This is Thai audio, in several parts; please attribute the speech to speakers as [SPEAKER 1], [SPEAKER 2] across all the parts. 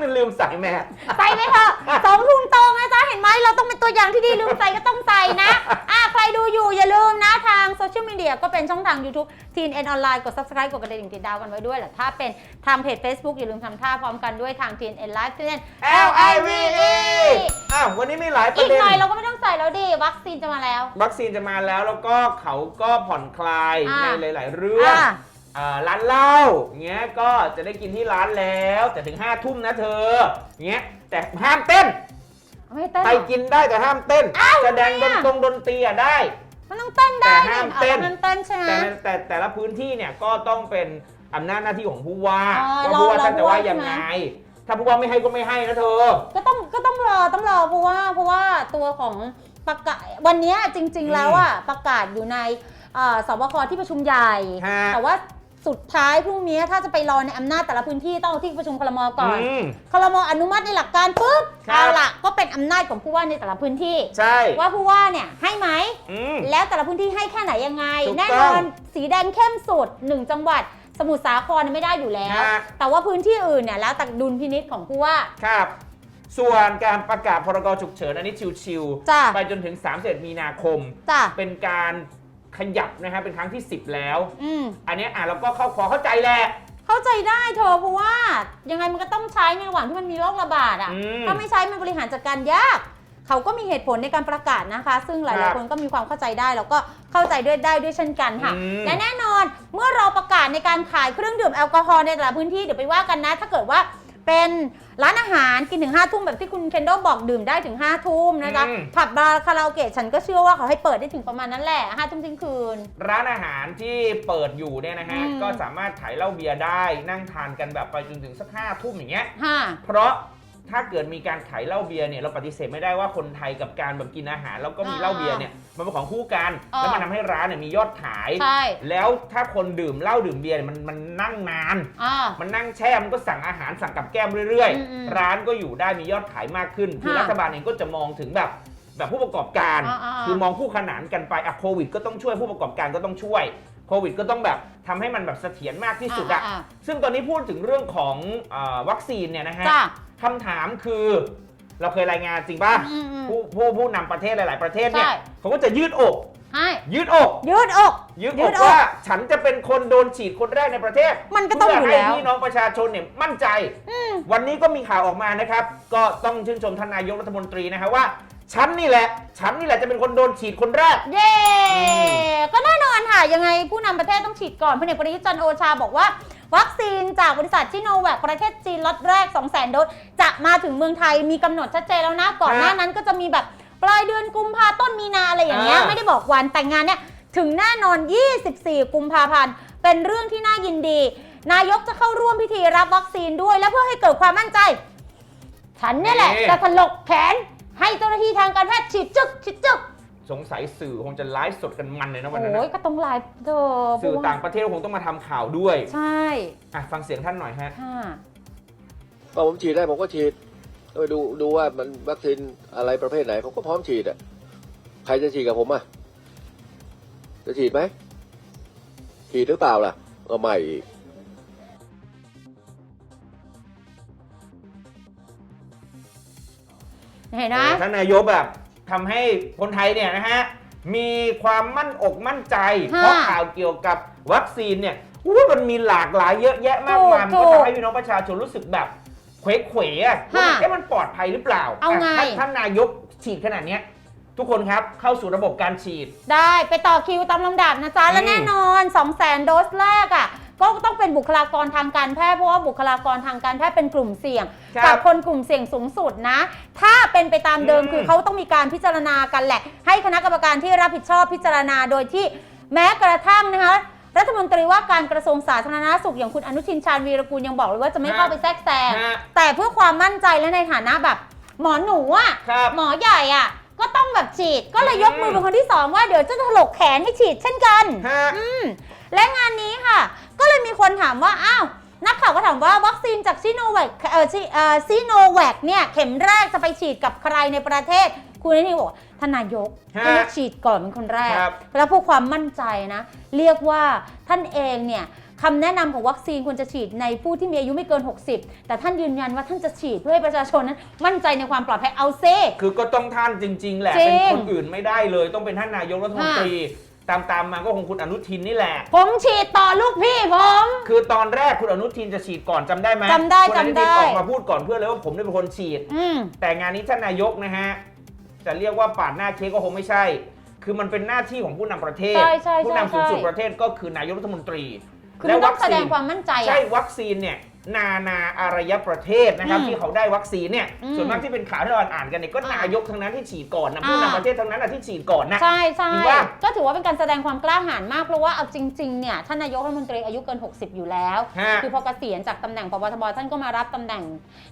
[SPEAKER 1] ส่ไม่ยั้งลืมใส่แมส
[SPEAKER 2] ใส่ไปเถอะสองทุ่มตรงนะจ๊ะเห็นไหมเราต้องเป็นตัวอย่างที่ดีลืมใส่ก็ต้องใส่นะอะใครดูอยู่อย่าลืมนะทางโซเชียลมีเดียก็เป็นช่องทาง YouTube ทีนเอ็นออนไลน์กด subscribe กดกระดิ่งติดดาวกันไว้ด้วยแหละถ้าเป็นทางเพจ Facebook อย่าลืมทำท่าพร้อมกันด้วยทางทีนเอ็นไลฟ์ทีน
[SPEAKER 1] L I V E อ้าววันนี้มีหลายประ
[SPEAKER 2] อีก
[SPEAKER 1] เด็น
[SPEAKER 2] หน่อยเราก็ไม่ต้องใส่แล้วดิวัคซีนจะมาแล้ว
[SPEAKER 1] วัคซีนจะมาแล้วแล้วก็เขาก็ผ่อนคลาย
[SPEAKER 2] อ่า
[SPEAKER 1] ในหลาย ๆ เรื่อง
[SPEAKER 2] อะ
[SPEAKER 1] อ่า ร้านเหล้าเงี้ยก็จะได้กินที่ร้านแล้ว แต่ถึง5้าทุ่มนะเธอเงี้ยแต่ห้ามเต้น
[SPEAKER 2] ไม่เต้น
[SPEAKER 1] ไป
[SPEAKER 2] หรอ
[SPEAKER 1] กินได้แต่ห้ามเต้น
[SPEAKER 2] อ้าว
[SPEAKER 1] แสดงด
[SPEAKER 2] ทำไม
[SPEAKER 1] น
[SPEAKER 2] อะ
[SPEAKER 1] ตรงดนตรีอะได้
[SPEAKER 2] มันต้องเต้นได้
[SPEAKER 1] แต่ห้าม
[SPEAKER 2] เอา
[SPEAKER 1] เต้น
[SPEAKER 2] ห้ามเต้นใช่ไหม
[SPEAKER 1] แต่ในแต่แต่ละพื้นที่เนี่ยก็ต้องเป็นอำนาจหน้าที่ของผู้ว่า
[SPEAKER 2] อ๋อ
[SPEAKER 1] ว่าผู้ว่า
[SPEAKER 2] เรา
[SPEAKER 1] ท่านจะว่า
[SPEAKER 2] เรา
[SPEAKER 1] ยัง
[SPEAKER 2] ใช่
[SPEAKER 1] ไง
[SPEAKER 2] ไหม
[SPEAKER 1] ถ้าผู้ว่าไม่ให้ก็ไม่ให้นะเธอ
[SPEAKER 2] ก็ต้องก็ต้องรอต้องรอเพราะว่าเพราะว่าตัวของประกาศวันเนี้ยจริง ๆ แล้วอะประกาศอยู่ในเอ่อสบคที่ประชุมใหญ่
[SPEAKER 1] ฮะ
[SPEAKER 2] แต่ว่า สุดท้ายพรุ่งนี้ถ้าจะไปรอในอำนาจแต่ละพื้นที่ต้องเอาที่ประชุมคลมก่อน
[SPEAKER 1] อืม
[SPEAKER 2] คลมอนุมัติในหลักการปุ๊บ
[SPEAKER 1] ครับ
[SPEAKER 2] เอาล่ะก็เป็นอำนาจของผู้ว่าในแต่ละพื้นที่
[SPEAKER 1] ใช่
[SPEAKER 2] ว่าผู้ว่าเนี่ยให้ไหม
[SPEAKER 1] อืม
[SPEAKER 2] แล้วแต่ละพื้นที่ให้แค่ไหนยังไง
[SPEAKER 1] ถูกต้อง
[SPEAKER 2] แน่นอนสีแดงเข้มสุดหนึ่งจังหวัด สมุทรสาครเนี่ยไม่ได้อยู่แล้ว
[SPEAKER 1] ฮะ
[SPEAKER 2] แต่ว่าพื้นที่อื่นเนี่ยแล้วแต่ดุลพินิษของผู้ว่า
[SPEAKER 1] ครับ ส่วนการประกาศพรกฉุกเฉินอันนี้ชิว
[SPEAKER 2] จ้ะ
[SPEAKER 1] ๆ ไปจนถึง 31 มีนาคม
[SPEAKER 2] จ้ะ
[SPEAKER 1] เป็นการ ขยับนะฮะเป็นครั้งที่ 10 แล้ว
[SPEAKER 2] อืม
[SPEAKER 1] อันเนี้ยอะเราก็เข้าขอเข้าใจแหละ
[SPEAKER 2] เข้าใจได้เธอเพราะว่ายังไงมันก็ต้องใช้ในระหว่างที่มันมีโรคระบาดอะ
[SPEAKER 1] อืม
[SPEAKER 2] ถ้าไม่ใช้มันบริหารจัดการยาก เขาก็มีเหตุผลในการประกาศนะคะ ซึ่งห
[SPEAKER 1] ครั
[SPEAKER 2] ลาย
[SPEAKER 1] บ
[SPEAKER 2] ๆคนก็มีความเข้าใจได้แล้วก็เข้าใจด้วยได้ด้วยเช่นกันค่ะ
[SPEAKER 1] อืม
[SPEAKER 2] และแน่นอนเมื่อเราประกาศในการขายเครื่องดื่มแอลกอฮอล์ในแต่ละพื้นที่เดี๋ยวไปว่ากันนะ ถ้าเกิดว่า เป็นร้านอาหารกินถึง5้าทุ่มแบบที่คุณเคนโดบอกดื่มได้ถึง5้าทุ่มนะคะ
[SPEAKER 1] อืม
[SPEAKER 2] ผับบาร์คาราโอเกะฉันก็เชื่อว่าเขาให้เปิดได้ถึงประมาณนั้นแหละห้าทุ่มเที่ยงคืน
[SPEAKER 1] ร้านอาหารที่เปิดอยู่เนี่ยนะฮะ
[SPEAKER 2] อืม
[SPEAKER 1] ก็สามารถขายเหล้าเบียร์ได้นั่งทานกันแบบไปจนถึงสักห้าทุ่มอย่างเงี้ย
[SPEAKER 2] ค่ะ
[SPEAKER 1] เพราะ ถ้าเกิดมีการขายเหล้าเบียร์เนี่ยเราปฏิเสธไม่ได้ว่าคนไทยกับการแบบกินอาหารแล้วก็มี
[SPEAKER 2] อ่า
[SPEAKER 1] เหล้าเบียร์เนี่ยมันเป็นของคู่กัน
[SPEAKER 2] อ่า
[SPEAKER 1] แล้วมันทำให้ร้านเนี่ยมียอดขาย
[SPEAKER 2] ใช่
[SPEAKER 1] แล้วถ้าคนดื่มเหล้าดื่มเบียร์เนี่ยมันมันนั่งนาน
[SPEAKER 2] อ่า
[SPEAKER 1] มันนั่งแช่มันก็สั่งอาหารสั่งกับแก้มเรื่อย
[SPEAKER 2] อืมอืม
[SPEAKER 1] ๆร้านก็อยู่ได้มียอดขายมากขึ้นคือ
[SPEAKER 2] ค่ะ
[SPEAKER 1] รัฐบาลเองก็จะมองถึงแบบแบบผู้ประกอบการ
[SPEAKER 2] อ่าๆๆ
[SPEAKER 1] คือมองคู่ขนานกันไปอะโควิด ก็ต้องช่วยผู้ประกอบการก็ต้องช่วยโควิด ก็ต้องแบบทำให้มันแบบเสถียรมากที่สุดอะ
[SPEAKER 2] อ่า
[SPEAKER 1] ซึ่งตอนนี้พูดถึงเรื่องของเออวัคซีนเนี่ยนะฮะ
[SPEAKER 2] จ้า
[SPEAKER 1] คำถามคือ เราเคยรายงานจริงป่ะ
[SPEAKER 2] อืมอืม
[SPEAKER 1] ผู้ผู้ผู้นำประเทศหลาย ๆ ประเทศเนี่ย
[SPEAKER 2] ใช่
[SPEAKER 1] เขาก็จะยืดอก
[SPEAKER 2] ให้
[SPEAKER 1] ยืดอก
[SPEAKER 2] ยืดอก
[SPEAKER 1] ยืด
[SPEAKER 2] ยื
[SPEAKER 1] อก
[SPEAKER 2] ดอก
[SPEAKER 1] ว่าฉันจะเป็นคนโดนฉีดคนแรกในประเทศ
[SPEAKER 2] มันก็ต้องอยู่
[SPEAKER 1] เพื่อ
[SPEAKER 2] แล้ว
[SPEAKER 1] ให้พี่น้องประชาชนเนี่ยมั่นใจ
[SPEAKER 2] อืม
[SPEAKER 1] วันนี้ก็มีข่าวออกมานะครับ ก็ต้องชื่นชมท่านนายกรัฐมนตรีนะฮะว่า ฉันนี่แหละ ฉันนี่แหละจะเป็นคนโดนฉีดคนแรก
[SPEAKER 2] เย่
[SPEAKER 1] อืม
[SPEAKER 2] ก็แน่นอนค่ะ ยังไงผู้นำประเทศต้องฉีดก่อนพลเอกประยุทธ์จันทร์โอชาบอกว่า วัคซีนจากบริษัทชิโนแวคประเทศจีนล็อตแรก 2 0 0 0 0 0 โดส จะมาถึงเมืองไทยมีกำหนดชัดเจนแล้วนะ ก่อนหน้านั้นก็จะมีแบบปลายเดือนกุมภาต้นมีนาอะไรอย่างเงี้ย
[SPEAKER 1] อ่า
[SPEAKER 2] ไม่ได้บอกวันแต่งงานเนี่ยถึงแน่นอน 24 กุมภาพันธ์ เป็นเรื่องที่น่ายินดี นายกจะเข้าร่วมพิธีรับวัคซีนด้วย และเพื่อให้เกิดความมั่นใจ ฉันเนี่ยแหละ จะถลกแขนให้เจ้าหน้าที่ทางการแพทย์ฉีดจึกฉีดจึก
[SPEAKER 1] สงสัยสื่อคงจะไลฟ์สดกันมันเลยนะวันนั้น
[SPEAKER 2] โอ้ย
[SPEAKER 1] นะ
[SPEAKER 2] ก็ต้องไลฟ์เธอ
[SPEAKER 1] สื่อ
[SPEAKER 2] เพระว่
[SPEAKER 1] ต่างประเทศคงต้องมาทำข่าวด้วย
[SPEAKER 2] ใช่
[SPEAKER 1] อะฟังเสียงท่านหน่อยฮะ
[SPEAKER 2] ค่ะ
[SPEAKER 3] ก็ผมฉีดได้ผมก็ฉีดก็ไปดูดูว่ามันวัคซีนอะไรประเภทไหน ผมก็พร้อมฉีดอะใครจะฉีดกับผมอะจะฉีดไหมฉีดหรือเปล่าล่ะก็ไม่อีก
[SPEAKER 2] เห็นไหม
[SPEAKER 1] ท่านนายกแบบ ทำให้คนไทยเนี่ยนะฮะมีความมั่นอกมั่นใจ
[SPEAKER 2] ค่ะ
[SPEAKER 1] เพราะข่าวเกี่ยวกับวัคซีนเนี่ยอุ้ยมันมีหลากหลายเยอะแยะมากมายมัน
[SPEAKER 2] ถู
[SPEAKER 1] ก็
[SPEAKER 2] ก
[SPEAKER 1] ทำให้พี่น้องประชาชนรู้สึกแบบเขวเขวๆอะว่า
[SPEAKER 2] ค่ะ
[SPEAKER 1] เอ๊ะมันปลอดภัยหรือเปล่า
[SPEAKER 2] เอาไงะ
[SPEAKER 1] ท่านท่านนายกฉีดขนาดเนี้ยทุกคนครับ เข้าสู่ระบบการฉีด
[SPEAKER 2] ได้ไปต่อคิวตามลำดับนะจ๊ะ และ
[SPEAKER 1] อืม
[SPEAKER 2] แน่นอน 2 0 0 0 0 0 โดสแรกอะ ก็ต้องเป็นบุคลากรทางการแพทย์เพราะว่าบุคลากรทางการแพทย์เป็นกลุ่มเสี่ยง
[SPEAKER 1] ครับ
[SPEAKER 2] กับคนกลุ่มเสี่ยงสูงสุดนะ ถ้าเป็นไปตามเดิม
[SPEAKER 1] อืม
[SPEAKER 2] คือเขาต้องมีการพิจารณากันแหละ ให้คณะกรรมการที่รับผิดชอบพิจารณาโดยที่แม้กระทั่งนะคะรัฐมนตรีว่าการกระทรวงสาธารณสุขอย่างคุณอนุทินชาญวีรกูลยังบอกเลยว่าจะไม่เข้าไปแทรกแซง
[SPEAKER 1] ฮะ
[SPEAKER 2] แต่เพื่อความมั่นใจและในฐานะแบบ หมอหนูอะ
[SPEAKER 1] ครับ
[SPEAKER 2] หมอใหญ่อะก็ต้องแบบฉีดก็เลยยกมือเป็นคนที่สองว่าเดี๋ยวจะถลกแขนให้ฉีดเช่นกัน
[SPEAKER 1] ฮะ
[SPEAKER 2] อืม และงานนี้ค่ะ ก็เลยมีคนถามว่า อ้าว นักข่าวก็ถามว่าวัคซีนจากซิโนแวคเอ่อซิเอ่อซิโนแวคเนี่ย เข็มแรกจะไปฉีดกับใครในประเทศ คุณอนุทินบอกว่าท่านนายก
[SPEAKER 1] ฮะ
[SPEAKER 2] ให้เลือกฉีดก่อนเป็นคนแรก
[SPEAKER 1] ครับ
[SPEAKER 2] แล้วผู้ความมั่นใจนะ เรียกว่าท่านเองเนี่ยคำแนะนำของวัคซีนควรจะฉีดในผู้ที่มีอายุไม่เกิน 60 แต่ท่านยืนยันว่าท่านจะฉีดเพื่อให้ประชาชนนั้นมั่นใจในความปลอดภัยเอาเซ
[SPEAKER 1] คือก็ต้องท่านจริง ๆ แหละ
[SPEAKER 2] จริ
[SPEAKER 1] เป็น
[SPEAKER 2] ง
[SPEAKER 1] คนอื่นไม่ได้เลย ต้องเป็นท่านนายกรัฐมนตรี ตามตามๆมาก็คงคุณอนุทินนี่แหละ
[SPEAKER 2] ผมฉีดต่อลูกพี่ผม
[SPEAKER 1] คือตอนแรกคุณอนุทินจะฉีดก่อนจำได้ไหม
[SPEAKER 2] จำได้
[SPEAKER 1] คุณอนุ
[SPEAKER 2] จำได้
[SPEAKER 1] ทินออกมาพูดก่อนเพื่อนเลยว่าผมได้เป็นคนฉีด
[SPEAKER 2] อืม
[SPEAKER 1] แต่งานนี้ท่านนายกนะฮะ จะเรียกว่าปาดหน้าเค้กก็คงไม่ใช่ คือมันเป็นหน้าที่ของผู้นำประเทศ
[SPEAKER 2] ใช่ใช่
[SPEAKER 1] ผู้
[SPEAKER 2] ใช่
[SPEAKER 1] นำสูงสุด
[SPEAKER 2] ใช่
[SPEAKER 1] ประเทศก็คือนายกรัฐมนตรี
[SPEAKER 2] คือมันต้องแสดงความมั่นใจ
[SPEAKER 1] ใช่
[SPEAKER 2] อะ
[SPEAKER 1] วัคซีนเนี่ย นานาอารยประเทศนะครับ
[SPEAKER 2] อืม
[SPEAKER 1] ที่เขาได้วัคซีนเนี่ย
[SPEAKER 2] อืม
[SPEAKER 1] ส่วนมากที่เป็นข่าวที่เราอ่านกันเนี่ยก็
[SPEAKER 2] อ่าน
[SPEAKER 1] นายกทั้งนั้นที่ฉีดก่อนนะผู้
[SPEAKER 2] อ่า
[SPEAKER 1] นำประเทศทั้งนั้นนะที่ฉีดก่อนนะ
[SPEAKER 2] ใช่ใช่
[SPEAKER 1] จริงปะ
[SPEAKER 2] ก็ถือว่าเป็นการแสดงความกล้าหาญมากเพราะว่าเอาจริงๆเนี่ยท่านนายกรัฐมนตรีอายุเกิน 60 อยู่แล้ว
[SPEAKER 1] ฮะ
[SPEAKER 2] คือพอเกษียณจากตำแหน่งปปทบท่านก็มารับตำแหน่ง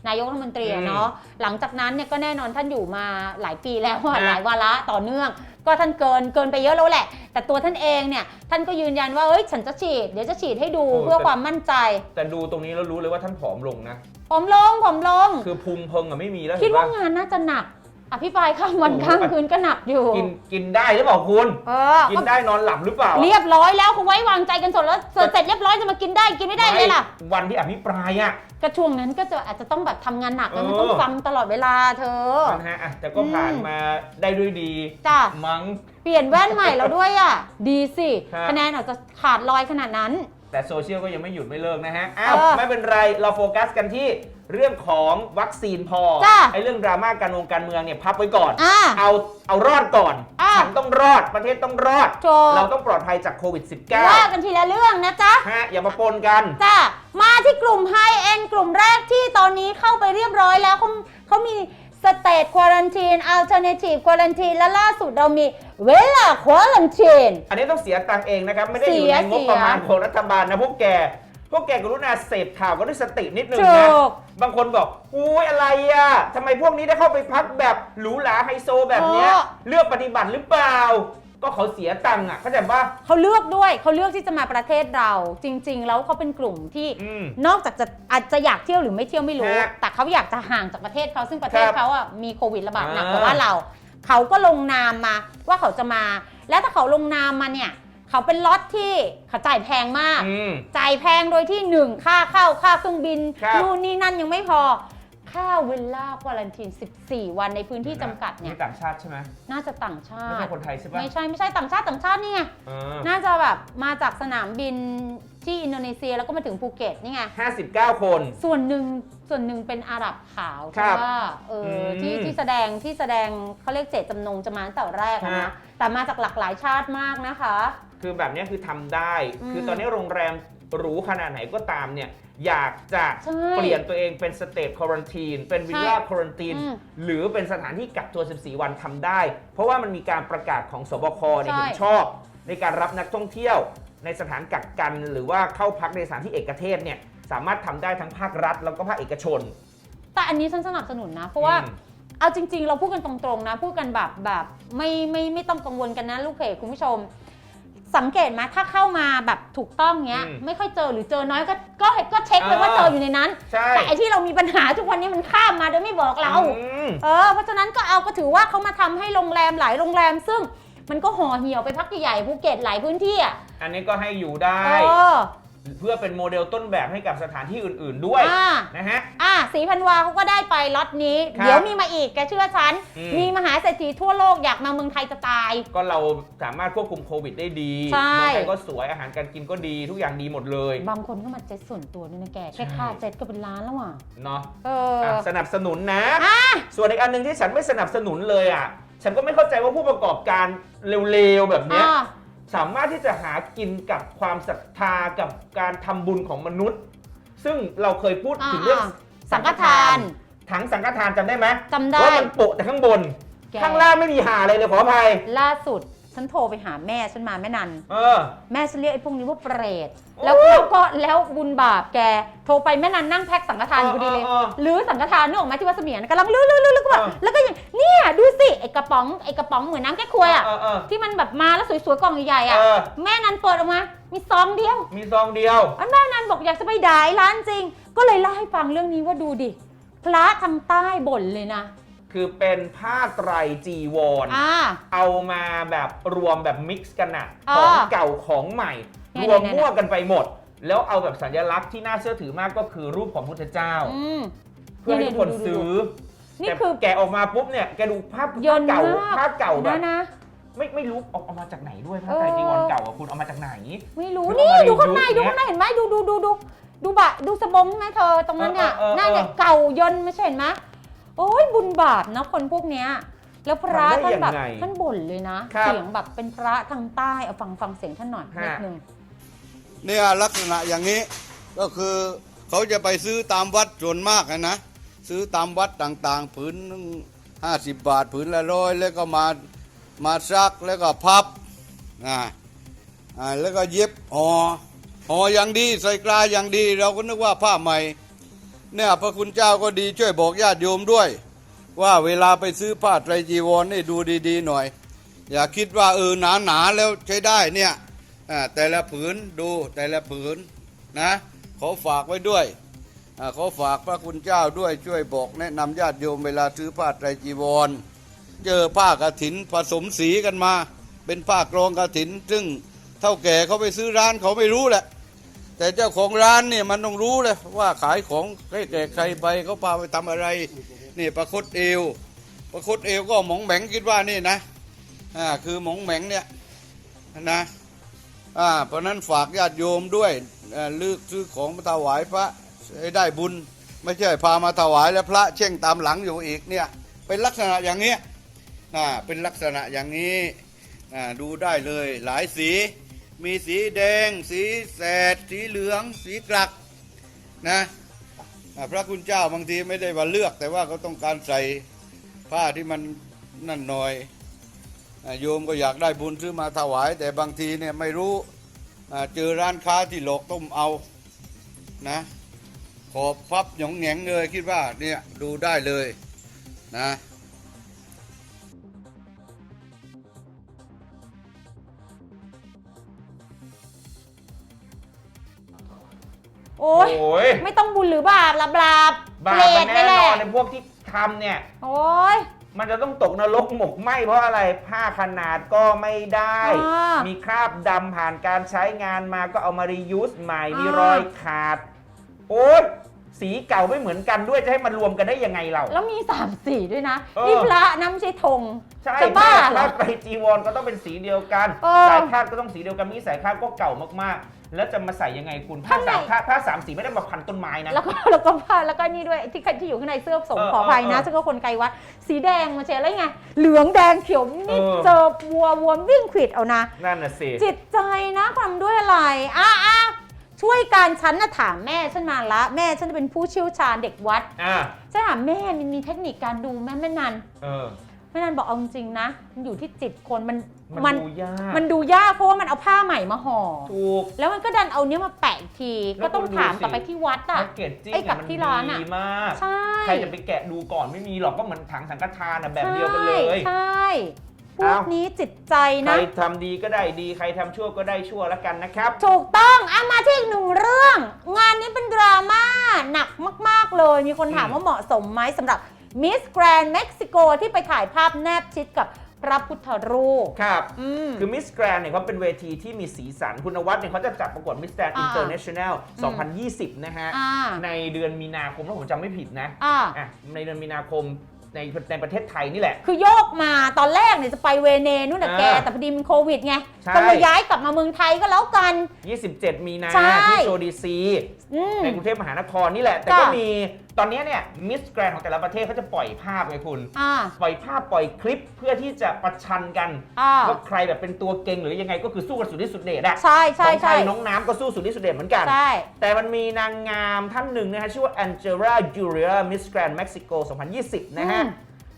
[SPEAKER 2] นายกรัฐมนตรี
[SPEAKER 1] อื
[SPEAKER 2] อะ
[SPEAKER 1] ม
[SPEAKER 2] เนาะหลังจากนั้นเนี่ยก็แน่นอนท่านอยู่มาหลายปีแล้วอะ
[SPEAKER 1] ฮะ
[SPEAKER 2] หลายวาระต่อเนื่อง ก็ท่านเกินเกินไปเยอะแล้วแหละ แต่ตัวท่านเองเนี่ยท่านก็ยืนยันว่าเอ้ยฉันจะฉีดเดี๋ยวจะฉีดให้ดูเพื่อความมั่นใจ
[SPEAKER 1] แต่ดูตรงนี้แล้วรู้เลยว่าท่านผอมลงนะ
[SPEAKER 2] ผมลงผมลง
[SPEAKER 1] คือพุงเพิงอะไม่มีแล้ว
[SPEAKER 2] คิด
[SPEAKER 1] เห็น
[SPEAKER 2] ว่า
[SPEAKER 1] ปะ
[SPEAKER 2] งานน่าจะหนัก อภิปรายข้ามวัน
[SPEAKER 1] โอ้โห
[SPEAKER 2] ข้ามคืนก็หนักอยู่
[SPEAKER 1] กินกินได้หรือเปล่าคุณ
[SPEAKER 2] เออ
[SPEAKER 1] กินได้นอนหลับหรือเปล่า
[SPEAKER 2] เรียบร้อยแล้วเขาไว้วางใจกันสดแล้วเสร็จเรียบร้อยจะมากินได้กินไม่ได้เลยล่ะ
[SPEAKER 1] ไม่วันที่อภิปรายอะ
[SPEAKER 2] ก็ช่วงนั้นก็จะอาจจะต้องแบบทำงานหนักแล้วมัน
[SPEAKER 1] เออ
[SPEAKER 2] ต้องฟังตลอดเวลาเธอ
[SPEAKER 1] นะฮะอะแต่ก็ผ่าน
[SPEAKER 2] อืม
[SPEAKER 1] มาได้ด้วยดี
[SPEAKER 2] จ้ะ
[SPEAKER 1] มั้ง
[SPEAKER 2] เปลี่ยนแว่นใหม่แล้วด้วยอะดีสิ
[SPEAKER 1] ครับ
[SPEAKER 2] คะแนนอาจจะขาดลอยขนาดนั้น
[SPEAKER 1] แต่โซเชียลก็ยังไม่หยุดไม่เลิกนะฮะอ้าว
[SPEAKER 2] เออ
[SPEAKER 1] ไม่เป็นไรเราโฟกัสกันที่ เรื่องของวัคซีนพอ
[SPEAKER 2] จ้ะ
[SPEAKER 1] ไอ้เรื่องดราม่าการวงการเมืองเนี่ยพับไว้ก่อน
[SPEAKER 2] อ่า
[SPEAKER 1] เอาเอารอดก่อน
[SPEAKER 2] อะ
[SPEAKER 1] ฉันต้องรอดประเทศต้องรอด
[SPEAKER 2] ถูก
[SPEAKER 1] เราต้องปลอดภัยจากโควิด
[SPEAKER 2] ว่ากันทีละเรื่องนะจ๊ะ
[SPEAKER 1] -19 ฮะอย่ามาปนกัน
[SPEAKER 2] จ้ะมาที่กลุ่ม High End กลุ่มแรกที่ตอนนี้เข้าไปเรียบร้อยแล้วเขาเขามีสเต e ควอรันทีนอัลเทอร์เนทีฟควอรันทีนและล่าสุดเรามีเวลาควอรันทีน
[SPEAKER 1] อันนี้ต้องเสียตังค์เองนะครับ ไม่ได้อยู่
[SPEAKER 2] เสีย
[SPEAKER 1] ในงบประมาณ
[SPEAKER 2] เสีย
[SPEAKER 1] ของรัฐบาลนะพวกแก พวกแกกรุณาเสพข่าวก็ด้วยสตินิดนึง
[SPEAKER 2] ถู
[SPEAKER 1] นะ
[SPEAKER 2] ก
[SPEAKER 1] บางคนบอกอุ้ยอะไรอะทำไมพวกนี้ได้เข้าไปพักแบบหรูหราไฮโซแบบเนี้ย
[SPEAKER 2] เออ
[SPEAKER 1] เลือกปฏิบัติหรือเปล่า ก็เขาเสียตังค์อะเข้าใจปะ
[SPEAKER 2] เขาเลือกด้วยเขาเลือกที่จะมาประเทศเรา จริง ๆ แล้วเขาเป็นกลุ่มที่
[SPEAKER 1] อืม
[SPEAKER 2] นอกจากจะอาจจะอยากเที่ยวหรือไม่เที่ยวไม่รู้
[SPEAKER 1] ฮะ
[SPEAKER 2] แต่เขาอยากจะห่างจากประเทศเขาซึ่งประเทศ
[SPEAKER 1] ครับ
[SPEAKER 2] เขาอะมีโควิดระบาดหนัก
[SPEAKER 1] อ่า
[SPEAKER 2] กว่าบ้านเรา เขาก็ลงนามมาว่าเขาจะมา และถ้าเขาลงนามมาเนี่ย เขาเป็นล็อตที่เขาจ่ายแพงมาก
[SPEAKER 1] อืม
[SPEAKER 2] จ่ายแพงโดยที่หนึ่งค่าเข้าค่าเครื่องบิน
[SPEAKER 1] ครับ
[SPEAKER 2] นู่นนี่นั่นยังไม่พอ ค่าเวลาควอลันทีน 14 วันในพื้นที่จำกัดเนี่ย
[SPEAKER 1] นี่ต่างชาติใช่ไหม
[SPEAKER 2] น่าจะต่างชา
[SPEAKER 1] ไม่ใช่
[SPEAKER 2] ติ
[SPEAKER 1] คนไทยใช่ปะ
[SPEAKER 2] ไม่ใช่ไม่ใช่ต่างชาติต่างชาตินี่ไง
[SPEAKER 1] เออ
[SPEAKER 2] น่าจะแบบมาจากสนามบินที่อินโดนีเซียแล้วก็มาถึงภูเก็ตนี่ไง
[SPEAKER 1] ห้าสิบเก้าคน
[SPEAKER 2] ส่วนหนึ่งส่วนหนึ่งเป็นอาหรับขาว
[SPEAKER 1] ครั
[SPEAKER 2] ที่
[SPEAKER 1] บ
[SPEAKER 2] ว่าเอออ
[SPEAKER 1] ม
[SPEAKER 2] ที่ที่แสดงที่แสดงเขาเรียกเจตจำนงจะมาตั้งแต่แรกอะ
[SPEAKER 1] ฮะ
[SPEAKER 2] นะแต่มาจากหลากหลายชาติมากนะคะ
[SPEAKER 1] คือแบบเนี้ยคือทำได้
[SPEAKER 2] อืม
[SPEAKER 1] คือตอนนี้โรงแรมหรูขนาดไหนก็ตามเนี่ย อยากจะ
[SPEAKER 2] ใช่
[SPEAKER 1] เปลี่ยนตัวเองเป็นสเตทควอรันทีนเป็นวิลล่า
[SPEAKER 2] ใช่
[SPEAKER 1] ควอรันทีน
[SPEAKER 2] อืม
[SPEAKER 1] หรือเป็นสถานที่กักตัว 14 วันทำได้ เพราะว่ามันมีการประกาศของสบคเนี่ย
[SPEAKER 2] ใช่
[SPEAKER 1] เห็นชอบ ในการรับนักท่องเที่ยวในสถานกักกัน หรือว่าเข้าพักในสถานที่เอกเทศเนี่ยสามารถทำได้ทั้งภาครัฐ แล้วก็ภาคเอกชน
[SPEAKER 2] แต่อันนี้ฉันสนับสนุนนะ เพราะว่า
[SPEAKER 1] อืม
[SPEAKER 2] เอาจริง ๆ เราพูดกันตรงๆนะ พูดกันแบบแบบไม่ไม่ไม่ต้องกังวลกันนะลูกเพจคุณผู้ชม สังเกตไหมถ้าเข้ามาแบบถูกต้องเนี้ย
[SPEAKER 1] อืม
[SPEAKER 2] ไม่ค่อยเจอหรือเจอน้อยก็ก็ก็เช็คเลยว่า
[SPEAKER 1] อ่า
[SPEAKER 2] เจออยู่ในนั้น
[SPEAKER 1] ใช่
[SPEAKER 2] แต่ไอที่เรามีปัญหาทุกวันนี้มันข้ามมาโดยไม่บอกเรา
[SPEAKER 1] อืม
[SPEAKER 2] เออเพราะฉะนั้นก็เอาก็ถือว่าเขามาทำให้โรงแรมหลายโรงแรม ซึ่งมันก็ห่อเหี่ยวไปพักใหญ่ๆภูเก็ตหลายพื้นที่อะ
[SPEAKER 1] อันนี้ก็ให้อยู่ได้
[SPEAKER 2] เออ
[SPEAKER 1] เพื่อเป็นโมเดลต้นแบบให้กับสถานที่อื่น ๆด้วย
[SPEAKER 2] อ่า
[SPEAKER 1] นะฮะ
[SPEAKER 2] อะสีพันวาเขาก็ได้ไปล็อตนี้
[SPEAKER 1] ครับ
[SPEAKER 2] เดี๋ยวมีมาอีกแกเชื่อฉัน
[SPEAKER 1] อืม
[SPEAKER 2] มีมหาเศรษฐีทั่วโลกอยากมาเมืองไทยจะตาย
[SPEAKER 1] ก็เราสามารถควบคุมโควิดได้ดี
[SPEAKER 2] ใช่
[SPEAKER 1] เมืองไทยก็สวยอาหารการกินก็ดีทุกอย่างดีหมดเลย
[SPEAKER 2] บางคนก็มาเจ็ตส่วนตัวด้วยนะแก
[SPEAKER 1] ใช่
[SPEAKER 2] แค่ค่าเจ็ตก็เป็นล้านแล้วอะ
[SPEAKER 1] เนาะ
[SPEAKER 2] เออ
[SPEAKER 1] อะสนับสนุนนะ
[SPEAKER 2] อะ
[SPEAKER 1] ส่วนอีกอันหนึ่งที่ฉันไม่สนับสนุนเลยอะ ฉันก็ไม่เข้าใจว่าผู้ประกอบการเร็วๆแบบเนี้ย
[SPEAKER 2] อะ
[SPEAKER 1] สามารถที่จะหากินกับความศรัทธากับการทำบุญของมนุษย์ ซึ่งเราเคยพูดถึงเรื่อง
[SPEAKER 2] อ่าสังฆทาน
[SPEAKER 1] ถังสังฆทานจำได้ไหม
[SPEAKER 2] จำได้
[SPEAKER 1] ว่ามันโปะแต่ข้างบน
[SPEAKER 2] แก
[SPEAKER 1] ข้างล่างไม่มีหาอะไรเลยขออภัย
[SPEAKER 2] ล่าสุด ฉันโทรไปหาแม่ฉันมาแม่นัน
[SPEAKER 1] เออ
[SPEAKER 2] แม่ฉันเรียกไอ้พวกนี้ว่าเปรต
[SPEAKER 1] โอ้
[SPEAKER 2] แล้วแล้วก็แล้วบุญบาปแก โทรไปแม่นันนั่งแพ็คสังฆทานอยู่พอดีเลย
[SPEAKER 1] เออเออ
[SPEAKER 2] หรือสังฆทานนึกออกไหมที่วัดเสมียนกำลังลื้อลื้อลื้อแล้วก็แบบ
[SPEAKER 1] เออ
[SPEAKER 2] แล้วก็อย่างเนี่ยดูสิไอ้กระป๋องไอ้กระป๋องเหมือนน้ำแก้ควยอะ
[SPEAKER 1] เออเออ
[SPEAKER 2] ที่มันแบบมาแล้วสวยๆกล่องใหญ่ๆอะ
[SPEAKER 1] เออ
[SPEAKER 2] แม่นันเปิดออกมา มีซองเดียว
[SPEAKER 1] มีซองเดียว
[SPEAKER 2] อันแม่นันบอกอยากจะไปด่ายร้านจริง ก็เลยเล่าให้ฟังเรื่องนี้ว่าดูดิ พระทางใต้บ่นเลยนะ
[SPEAKER 1] คือเป็นผ้าไตรจีวร
[SPEAKER 2] อ่า
[SPEAKER 1] เอามาแบบรวมแบบมิกซ์กันอะ
[SPEAKER 2] อ่า
[SPEAKER 1] ของเก่าของใหม่
[SPEAKER 2] เนี่ย
[SPEAKER 1] รวม
[SPEAKER 2] เนี่ย
[SPEAKER 1] มั่วกันไปหมด แล้วเอาแบบสัญลักษณ์ที่น่าเชื่อถือมากก็คือรูปของพุทธเจ้า
[SPEAKER 2] อืม
[SPEAKER 1] เพื่อให้ทุกคน
[SPEAKER 2] ดูดูดู
[SPEAKER 1] ซื้อ
[SPEAKER 2] นี่
[SPEAKER 1] แต่
[SPEAKER 2] คือ
[SPEAKER 1] แกะออกมาปุ๊บเนี่ยแกดูภาพ
[SPEAKER 2] เยิน
[SPEAKER 1] เก่ามา
[SPEAKER 2] ก
[SPEAKER 1] ภาพเก่าแบ
[SPEAKER 2] นะ
[SPEAKER 1] บ
[SPEAKER 2] นะ
[SPEAKER 1] ไม่ไม่รู้เอาเอามาจากไหนด้วยผ้า
[SPEAKER 2] เออ
[SPEAKER 1] ไตรจีวรเก่าอะคุณเอามาจากไหน
[SPEAKER 2] ไม่รู้
[SPEAKER 1] แล้ว
[SPEAKER 2] นี่
[SPEAKER 1] เอามา
[SPEAKER 2] ดูข้างใน
[SPEAKER 1] ในยุ
[SPEAKER 2] ดู
[SPEAKER 1] ค
[SPEAKER 2] ข้างในเห็นไหมดูดูดูดูดูบะดูสบงไหมเธอตรงนั้นเนี่ย
[SPEAKER 1] เออเออเออ
[SPEAKER 2] หน้าเนี่ยเก่าเยินไม่ใช่เห็นไหม โอ้ยบุญบาปนะคนพวกเนี้ยแล้วพระ
[SPEAKER 1] ทำได้
[SPEAKER 2] ท่านแบบ
[SPEAKER 1] ยังไง
[SPEAKER 2] ท่านบ่นเลยนะ
[SPEAKER 1] ครับ
[SPEAKER 2] เสียงแบบเป็นพระทางใต้เอาฟังฟังเสียงท่านหน่อย
[SPEAKER 1] ฮะ
[SPEAKER 2] นิดนึง
[SPEAKER 4] เนี่ยลักษณะอย่างนี้ก็คือเขาจะไปซื้อตามวัดส่วนมากอะนะ ซื้อตามวัดต่างๆ ผืนห้าสิบบาทผืนละร้อยแล้วก็มามาซักแล้วก็พับอ่าอ่าแล้วก็เย็บห่อห่ออย่างดีใส่กลาอย่างดี เราก็นึกว่าผ้าใหม่ เนี่ยพระคุณเจ้าก็ดีช่วยบอกญาติโยมด้วย ว่าเวลาไปซื้อผ้าไตรจีวรนี่ดูดีๆหน่อย อย่าคิดว่าเออหนาหนาๆแล้วใช้ได้เนี่ยอ่าแต่ละผืนดูแต่ละผืนนะขอฝากไว้ด้วยอาขอฝากพระคุณเจ้าด้วยช่วยบอกแนะนำญาติโยมเวลาซื้อผ้าไตรจีวร เจอผ้ากฐินผสมสีกันมา เป็นผ้ากรองกฐิน ซึ่งเท่าแก่เขาไปซื้อร้านเขาไม่รู้แหละ แต่เจ้าของร้านเนี่ยมันต้องรู้เลยว่าขายของให้แก่ใครไปเขาพาไปทำอะไรนี่ประคตเอว ประคตเอวก็หมองแหมงคิดว่านี่นะอ่าคือหมองแหมงเนี่ยนะอ่าเพราะนั้นฝากญาติโยมด้วยอ่าลือกซื้อของมาถวายพระให้ได้บุญ ไม่ใช่พามาถวายแล้วพระเช่งตามหลังอยู่อีกเนี่ยเป็นลักษณะอย่างเนี้ยอ่าเป็นลักษณะอย่างนี้อ่าดูได้เลยหลายสี มีสีแดง สีแสด สีเหลือง สีกรักนะพระคุณเจ้าบางทีไม่ได้ว่าเลือก แต่ว่าเขาต้องการใส่ผ้าที่มันนั่นหน่อยโยมก็อยากได้บุญซื้อมาถวาย แต่บางทีเนี่ยไม่รู้เจอร้านค้าที่หลอกต้มเอานะขอบพับหยองแหงเลยคิดว่าเนี่ยดูได้เลยนะ
[SPEAKER 2] โอ้ย
[SPEAKER 1] โอ้ย
[SPEAKER 2] ไม่ต้องบุญหรือบาปละบาป
[SPEAKER 1] บา
[SPEAKER 2] เป
[SPEAKER 1] ป
[SPEAKER 2] ร
[SPEAKER 1] มั
[SPEAKER 2] ต
[SPEAKER 1] น
[SPEAKER 2] ไป
[SPEAKER 1] แน่
[SPEAKER 2] แห
[SPEAKER 1] น
[SPEAKER 2] ละ
[SPEAKER 1] อนในพวกที่ทำเนี่ย
[SPEAKER 2] โอ้ย
[SPEAKER 1] มันจะต้องตกนรกหมกไหมเพราะอะไรผ้าขนาดก็ไม่ได้
[SPEAKER 2] อ่ามี
[SPEAKER 1] มีคราบดำผ่านการใช้งานมาก็เอามารียูสใหม่
[SPEAKER 2] อ่ามี
[SPEAKER 1] มีรอยขาด โอ๊ย สีเก่าไม่เหมือนกันด้วยจะให้มันรวมกันได้ยังไงเรา
[SPEAKER 2] แล้วมีสามสีด้วยนะ
[SPEAKER 1] เออ
[SPEAKER 2] นี่พระน้ำใช่ธง
[SPEAKER 1] ใช่
[SPEAKER 2] จะบ้าเหรอ
[SPEAKER 1] ถ้าไปจีวรก็ต้องเป็นสีเดียวกัน
[SPEAKER 2] เออ
[SPEAKER 1] สายคาดก็ต้องสีเดียวกันมีสายคาดก็เก่ามากๆ แล้วจะมาใส่ยังไงคุณผ้า
[SPEAKER 2] ข้างใน
[SPEAKER 1] สามผ้าผ้าสามสีไม่ได้มาพันต้นไม้นะ
[SPEAKER 2] แล้วก็แล้วก็ผ้าแล้วก็นี่ด้วยที่ที่อยู่ข้างในเสื้อสงฆ์
[SPEAKER 1] เออ
[SPEAKER 2] ขออภัยนะ
[SPEAKER 1] เออ
[SPEAKER 2] ซึ่งก็คนไกลวัด สีแดงมาเชแล้วไง เหลืองแดงเขียวนี่
[SPEAKER 1] เออ
[SPEAKER 2] เจอวัววัววิ่งขวิดเอานะ
[SPEAKER 1] นั่นน่ะสิ
[SPEAKER 2] จิตใจนะทำด้วยอะไรอะอะ ช่วยการฉันนะถามแม่ฉันมาละ แม่ฉันจะเป็นผู้เชี่ยวชาญเด็กวัด
[SPEAKER 1] อ่า
[SPEAKER 2] ฉันถามแม่มันมีเทคนิคการดูแม่แม่นัน
[SPEAKER 1] เออ
[SPEAKER 2] แม่นันบอกเอาจริงๆนะมันอยู่ที่จิตคนมัน
[SPEAKER 1] มั
[SPEAKER 2] มันน
[SPEAKER 1] ดูยาก
[SPEAKER 2] มันดูยากเพราะว่ามันเอาผ้าใหม่มาห่อ
[SPEAKER 1] ถูก
[SPEAKER 2] แล้วมันก็ดันเอาเนี้ยมาแปะอีกที
[SPEAKER 1] แล้
[SPEAKER 2] ก็
[SPEAKER 1] ว
[SPEAKER 2] ต้อง
[SPEAKER 1] คุณดู
[SPEAKER 2] ถาม
[SPEAKER 1] สิ
[SPEAKER 2] กลับไปที่วัดอะ
[SPEAKER 1] แพ็กเกจจิ้ง
[SPEAKER 2] ไอ้กับ
[SPEAKER 1] อะมัน
[SPEAKER 2] ที่ร้านอะ
[SPEAKER 1] ดีมาก
[SPEAKER 2] ใช่
[SPEAKER 1] ใครจะไปแกะดูก่อนไม่มีหรอกก็เหมือนถังสังฆทานอะแบบเดียวกันเลย
[SPEAKER 2] ใช่ พว
[SPEAKER 1] เอ้า
[SPEAKER 2] กนี้จิตใจ
[SPEAKER 1] ใคร
[SPEAKER 2] นะ
[SPEAKER 1] ทำดีก็ได้ดี ใครทำชั่วก็ได้ชั่วแล้วกันนะครับ
[SPEAKER 2] ถูกต้องอะมาที่อีกหนึ่งเรื่อง งานนี้เป็นดราม่าหนักมาก ๆ เลย มีคนถาม
[SPEAKER 1] อืม
[SPEAKER 2] ว่าเหมาะสมไหมสำหรับมิสแกรนเม็กซิโกที่ไปถ่ายภาพแนบชิดกับพระพุทธรูป
[SPEAKER 1] ครับ
[SPEAKER 2] อืม
[SPEAKER 1] คือมิสแกรนเนี่ยเขาเป็นเวทีที่มีสีสัน คุณนวัดเนี่ยเขาจะจัดประกวดมิสแกรน
[SPEAKER 2] อ่า
[SPEAKER 1] อินเตอร์เนชั่นแนล
[SPEAKER 2] อืม
[SPEAKER 1] 2020 นะฮะ
[SPEAKER 2] อ่า
[SPEAKER 1] ในเดือนมีนาคมถ้าผมจำไม่ผิดนะ
[SPEAKER 2] อ่า
[SPEAKER 1] อะในเดือนมีนาคม ในในประเทศไทยนี่แหละ
[SPEAKER 2] คือโยกมาตอนแรกเนี่ยจะไปเวเนนู่นน่ะ
[SPEAKER 1] อ่า
[SPEAKER 2] แกแต่พอดีมันโควิดไง
[SPEAKER 1] ใช่
[SPEAKER 2] ก็เลยย้ายกลับมาเมืองไทยก็แล้วกัน
[SPEAKER 1] 27 มีนา
[SPEAKER 2] ใช่
[SPEAKER 1] ที่โชว์ดีซี
[SPEAKER 2] อืม
[SPEAKER 1] ในกรุงเทพมหานครนี่แหละ แต่
[SPEAKER 2] จ้ะ
[SPEAKER 1] ก็มี ตอนนี้เนี่ยมิสแกรนของแต่ละประเทศเขาจะปล่อยภาพไงคุณ
[SPEAKER 2] อ่า
[SPEAKER 1] ปล่อยภาพปล่อยคลิปเพื่อที่จะประชันกัน
[SPEAKER 2] อ่า
[SPEAKER 1] ว่าใครแบบเป็นตัวเก่งหรือยังไงก็คือสู้กันสุดที่สุดเดชอะ
[SPEAKER 2] ใช่ใช่
[SPEAKER 1] ของไท
[SPEAKER 2] ใช่
[SPEAKER 1] ยน้องน้ำก็สู้สุดที่สุดเดชเหมือนกัน
[SPEAKER 2] ใช่
[SPEAKER 1] แต่มันมีนางงามท่านหนึ่งนะฮะ ชื่อว่าแองเจล่าจูเรียมิสแกรนเม็กซิโก 2020 นะฮะ
[SPEAKER 2] อืม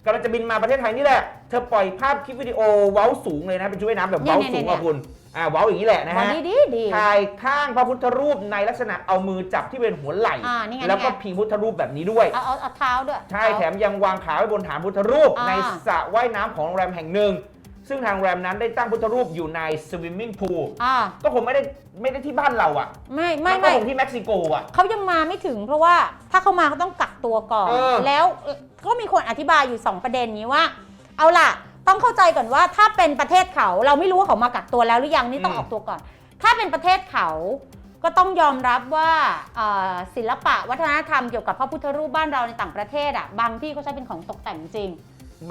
[SPEAKER 1] กำลังจะบินมาประเทศไทยนี่แหละ เธอปล่อยภาพคลิปวิดีโอเว้าสูงเลยนะ เป็นชุดว่ายน้ำแบบเว้าสูง
[SPEAKER 2] เนี่ยเนี่ย
[SPEAKER 1] อะคุณ อ่าเว้าอย่างนี้แหละนะ
[SPEAKER 2] วัน
[SPEAKER 1] ฮะ
[SPEAKER 2] นี้ดีดี
[SPEAKER 1] ถ่ายข้างพระพุทธรูปในลักษณะเอามือจับที่เป็นหัวไหล่
[SPEAKER 2] อ่านี่ไง
[SPEAKER 1] แล้วก็
[SPEAKER 2] นี่ไง
[SPEAKER 1] พิงพุทธรูปแบบนี้ด้วย
[SPEAKER 2] เอาเอาเอาเท้าด้วย
[SPEAKER 1] ใช่
[SPEAKER 2] เอา
[SPEAKER 1] แถมยังวางขาไว้บนฐานพุทธรูป
[SPEAKER 2] อ่า
[SPEAKER 1] ในสระว่ายน้ำของโรงแรมแห่งหนึ่ง ซึ่งทางโรงแรมนั้นได้ตั้งพุทธรูปอยู่ในสวิมมิ่งพูล
[SPEAKER 2] อ่า
[SPEAKER 1] ก็คงไม่ได้ไม่ได้ที่บ้านเราอะ
[SPEAKER 2] ไม่ไม่
[SPEAKER 1] นก็
[SPEAKER 2] ไม่
[SPEAKER 1] คงที่เม็กซิโกอะ
[SPEAKER 2] เขายังมาไม่ถึง เพราะว่าถ้าเขามาเขาต้องกักตัวก่อน
[SPEAKER 1] เออ
[SPEAKER 2] แล้วเอ่อก็มีคนอธิบายอยู่ 2 ประเด็นนี้ว่า เอาล่ะ ต้องเข้าใจก่อนว่าถ้าเป็นประเทศเขาเราไม่รู้ว่าเขามากักตัวแล้วหรือยังนี่ต้องออกตัวก่อน ถ้าเป็นประเทศเขาก็ก็ต้องยอมรับว่าเอ่อศิลปะวัฒนธรรมเกี่ยวกับพระพุทธรูปบ้านเราในต่างประเทศอะบางที่เขาใช้เป็นของตกแต่งจริง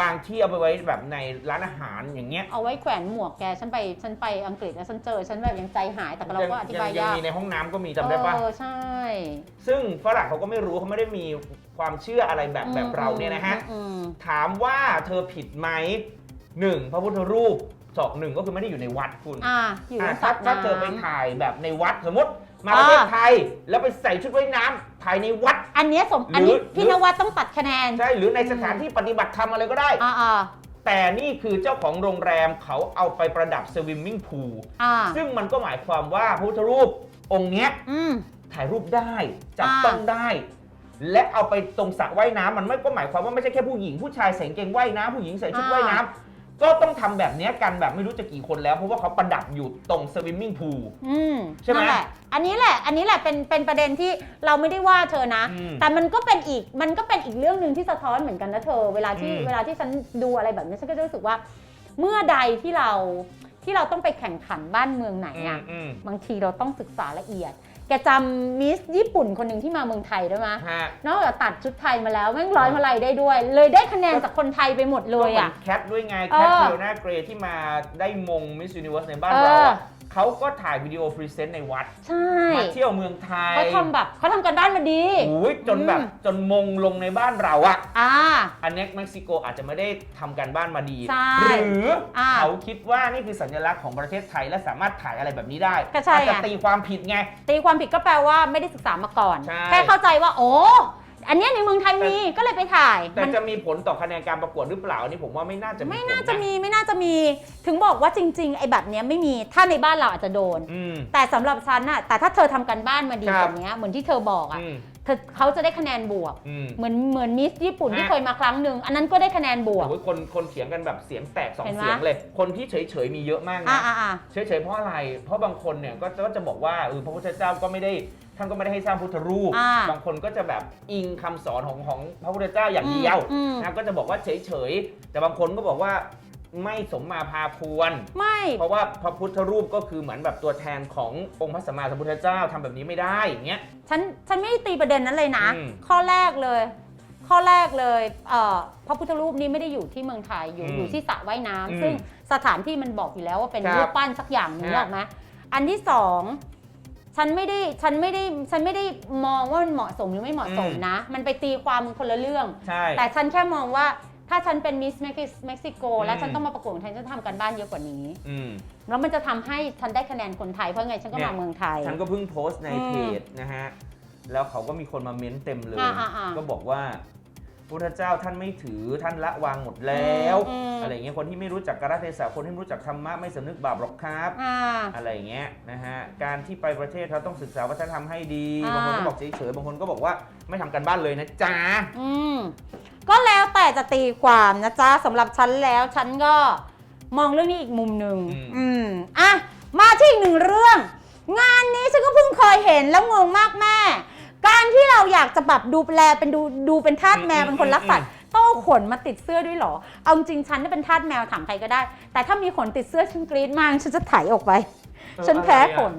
[SPEAKER 1] บางที่เอาไปไว้แบบในร้านอาหารอย่างเงี้ย
[SPEAKER 2] เอาไว้แขวนหมวกแกฉันไปฉันไปอังกฤษแล้วฉันเจอฉันแบบยังใจหายแต่เราก็อธิบาย
[SPEAKER 1] ยัง
[SPEAKER 2] ยาก
[SPEAKER 1] มีในห้องน้ำก็มีจำได้ปะ
[SPEAKER 2] เออใช่
[SPEAKER 1] ซึ่งฝรั่งเขาก็ไม่รู้เขาไม่ได้มีความเชื่ออะไรแบบแบบเราเนี่ยนะฮะ
[SPEAKER 2] อืม
[SPEAKER 1] ถามว่าเธอผิดไหม หนึ่งพระพุทธรูปสองหนึ่งก็คือไม่ได้อยู่ในวัดคุณ
[SPEAKER 2] อ่าอยู่ใน
[SPEAKER 1] อะ
[SPEAKER 2] สั
[SPEAKER 1] ถ้า
[SPEAKER 2] ตว์
[SPEAKER 1] ถ้า
[SPEAKER 2] น้ำ
[SPEAKER 1] เธอไปถ่ายแบบในวัดสมมติมา
[SPEAKER 2] อ่า
[SPEAKER 1] ประเทศไทยแล้วไปใส่ชุดว่ายน้ำถ่ายในวัด
[SPEAKER 2] อันเนี้ยสม อันนี้
[SPEAKER 1] หรือ
[SPEAKER 2] พี่นวัดต้องตัดคะแนน
[SPEAKER 1] ใช่หรือในสถานที่ปฏิบัติธรรมอะไรก็ได้
[SPEAKER 2] อ่าอ่า
[SPEAKER 1] แต่นี่คือเจ้าของโรงแรมเขาเอาไปประดับสวิมมิ่งพูล
[SPEAKER 2] อ่า
[SPEAKER 1] ซึ่งมันก็หมายความว่าพระพุทธรูปองค์เนี้ย
[SPEAKER 2] อืม
[SPEAKER 1] ถ่ายรูปได้จับ
[SPEAKER 2] อ่า
[SPEAKER 1] ต้องได้ และเอาไปตรงสระว่ายน้ำมันไม่ก็หมายความว่าไม่ใช่แค่ผู้หญิงผู้ชายใส่กางเกงว่ายน้ำผู้หญิงใส่ชุดว่ายน้ำ ก็ต้องทำแบบเนี้ยกันแบบไม่รู้จะกี่คนแล้ว เพราะว่าเขาประดับอยู่ตรงสวิมมิ่งพูล
[SPEAKER 2] อืม
[SPEAKER 1] ใช่ไหม
[SPEAKER 2] นั่นแหละอันนี้แหละ อันนี้แหละเป็นเป็นประเด็นที่เราไม่ได้ว่าเธอนะ
[SPEAKER 1] อืม
[SPEAKER 2] แต่มันก็เป็นอีกมันก็เป็นอีกเรื่องหนึ่งที่สะท้อนเหมือนกันนะเธอ เวลาที่
[SPEAKER 1] อืม
[SPEAKER 2] เวลาที่ฉันดูอะไรแบบนี้ฉันก็จะรู้สึกว่า เมื่อใดที่เราที่เราต้องไปแข่งขันบ้านเมืองไหน
[SPEAKER 1] อืม
[SPEAKER 2] อะ
[SPEAKER 1] อืม
[SPEAKER 2] บางทีเราต้องศึกษาละเอียด แกจำมิสญี่ปุ่นคนหนึ่งที่มาเมืองไทยได้ไหม
[SPEAKER 1] ฮะ
[SPEAKER 2] นอกจากตัดชุดไทยมาแล้วแม่งร้อยมาลัยได้ด้วย เลยได้คะแนนจากคนไทยไปหมดเลย
[SPEAKER 1] ก็หมื
[SPEAKER 2] อะ
[SPEAKER 1] นแคทด้วยไง
[SPEAKER 2] เอ
[SPEAKER 1] แค
[SPEAKER 2] อ
[SPEAKER 1] ทเทลนาเกรที่มาได้มงมิส s u นิเวิร์สในบ้าน
[SPEAKER 2] เออ
[SPEAKER 1] เราอะ เขาก็ถ่ายวิดีโอพรีเซนต์ในวัด
[SPEAKER 2] ใช่
[SPEAKER 1] มาเที่ยวเมืองไทย
[SPEAKER 2] เขาทำแบบเขาทำกันบ้านมาดี
[SPEAKER 1] โอ้ยจนแบบ
[SPEAKER 2] อืม
[SPEAKER 1] จนมงลงในบ้านเราอะ
[SPEAKER 2] อ่า
[SPEAKER 1] อันเนี้ยเม็กซิโกอาจจะไม่ได้ทำการบ้านมาดี
[SPEAKER 2] ใช่
[SPEAKER 1] หรืออาเขาคิดว่านี่คือสัญลักษณ์ของประเทศไทยและสามารถถ่ายอะไรแบบนี้ได้
[SPEAKER 2] ก็ใช่
[SPEAKER 1] อาจจะ
[SPEAKER 2] ไง
[SPEAKER 1] ตีความผิดไง
[SPEAKER 2] ตีความผิดก็แปลว่าไม่ได้ศึกษามาก่อน
[SPEAKER 1] ใช่
[SPEAKER 2] แค่เข้าใจว่าโอ้ อันเนี้ยในเมืองไทยมีก็เลยไปถ่าย
[SPEAKER 1] แต่
[SPEAKER 2] มัน
[SPEAKER 1] จะมีผลต่อคะแนนการประกวดหรือเปล่าอันนี้ผมว่าไม่น่าจะมี
[SPEAKER 2] ไม่
[SPEAKER 1] ผล
[SPEAKER 2] น่าจะมีไม่น่าจะมีถึงบอกว่าจริง ๆ ไอ้แบบเนี้ยไม่มีถ้าในบ้านเราอาจจะโดน
[SPEAKER 1] อืม
[SPEAKER 2] แต่สำหรับฉันน่ะแต่ถ้าเธอทำกันบ้านมาดี
[SPEAKER 1] ค
[SPEAKER 2] แบ
[SPEAKER 1] รับบ
[SPEAKER 2] เนี้ยเหมือนที่เธอบอกอะ
[SPEAKER 1] อืม
[SPEAKER 2] เธอเขาจะได้คะแนนบวก
[SPEAKER 1] อืม
[SPEAKER 2] เหมือนเหมือนมิสญี่ปุ่นที่
[SPEAKER 1] ฮะ
[SPEAKER 2] เคยมาครั้งหนึ่งอันนั้นก็ได้คะแนนบวก
[SPEAKER 1] โอ้ยคนคนเถียงกันแบบเสียงแตกสอง
[SPEAKER 2] เห็นไหม
[SPEAKER 1] เสียงเลย คนที่เฉยเฉยๆมีเยอะมาก
[SPEAKER 2] อ่า
[SPEAKER 1] นะ
[SPEAKER 2] อ่าอ่า
[SPEAKER 1] เฉยเฉยๆเพราะอะไร เพราะบางคนเนี่ยก็จะก็จะบอกว่าเออพระพุทธเจ้าก็ไม่ได้ ท่านก็ไม่ได้ให้สร้างพุทธรูป
[SPEAKER 2] อ่า
[SPEAKER 1] บางคนก็จะแบบอิงคำสอนของของพระพุทธเจ้าอย่างเดียว
[SPEAKER 2] อืม
[SPEAKER 1] นะก็จะบอกว่าเฉยเฉยๆ แต่บางคนก็บอกว่าไม่สมมาพาควร
[SPEAKER 2] ไม่
[SPEAKER 1] เพราะว่าพระพุทธรูปก็คือเหมือนแบบตัวแทนขององค์พระสัมมาสัมพุทธเจ้าทำแบบนี้ไม่ได้อย่างเงี้ย
[SPEAKER 2] ฉันฉันไม่ได้ตีประเด็นนั้นเลยนะ
[SPEAKER 1] อืม
[SPEAKER 2] ข้อแรกเลย ข้อแรกเลยเอ่อพระพุทธรูปนี้ไม่ได้อยู่ที่เมืองไทยอยู่
[SPEAKER 1] อืม
[SPEAKER 2] อยู่ที่สระว่ายน้ำ
[SPEAKER 1] อืม
[SPEAKER 2] ซึ่งสถานที่มันบอกอยู่แล้วว่าเป็น
[SPEAKER 1] ครับ
[SPEAKER 2] รูปปั้นสักอย่างหนึง
[SPEAKER 1] ฮะ
[SPEAKER 2] หรอกไหมอันที่สอง ฉันไม่ได้ฉันไม่ได้ฉันไม่ได้มองว่ามันเหมาะสมหรือไม่เหมาะสมนะ มันไปตีความมันคนละเรื่อง
[SPEAKER 1] ใช่
[SPEAKER 2] แต่ฉันแค่มองว่าถ้าฉันเป็นมิสเม็กซิโกและ
[SPEAKER 1] อืม
[SPEAKER 2] ฉันต้องมาประกวดของไทยฉันจะทำการบ้านเยอะกว่านี้
[SPEAKER 1] อืม
[SPEAKER 2] แล้วมันจะทำให้ฉันได้คะแนนคนไทยเพราะไงฉันก็
[SPEAKER 1] เนี่
[SPEAKER 2] มาย เมืองไทย
[SPEAKER 1] ฉันก็เพิ่งโพสต์ใน
[SPEAKER 2] อืม
[SPEAKER 1] เพจนะฮะ แล้วเขาก็มีคนมาเม้นต์เต็มเลย
[SPEAKER 2] อ่าอ่าอ่า
[SPEAKER 1] ก็บอกว่า พุทธเจ้าท่านไม่ถือท่านละวางหมดแล้ว
[SPEAKER 2] อืม
[SPEAKER 1] อะไรเงี้ยคนที่ไม่รู้จักกาลเทศะคนที่ไม่รู้จักธรรมะไม่สำนึกบาปหรอกครับ
[SPEAKER 2] อ่า
[SPEAKER 1] อะไรเงี้ยนะฮะการที่ไปประเทศเขาต้องศึกษาวัฒนธรรมให้ดี
[SPEAKER 2] อ่า
[SPEAKER 1] บางคนก็บอกเฉยๆบางคนก็บอกว่าไม่ทำกันบ้านเลยนะจ๊ะ
[SPEAKER 2] อืมก็แล้วแต่จะตีความนะจ๊ะสำหรับฉันแล้วฉันก็มองเรื่องนี้อีกมุมหนึ่ง
[SPEAKER 1] อืม
[SPEAKER 2] อืมอะมาที่อีกหนึ่งเรื่อง งานนี้ฉันก็เพิ่งเคยเห็นแล้วงงมากแม่ การที่เราอยากจะแบบดูแลเป็นดูดูเป็นทาสแมวเป็นคนรักสัตว์ต้องเอาขนมาติดเสื้อด้วยเหรอ เอาจริงฉันเนี่ยเป็นทาสแมวถามใครก็ได้ แต่ถ้ามีขนติดเสื้อฉันกรี๊ดมากฉันจะไถออกไปฉันแพ้ขน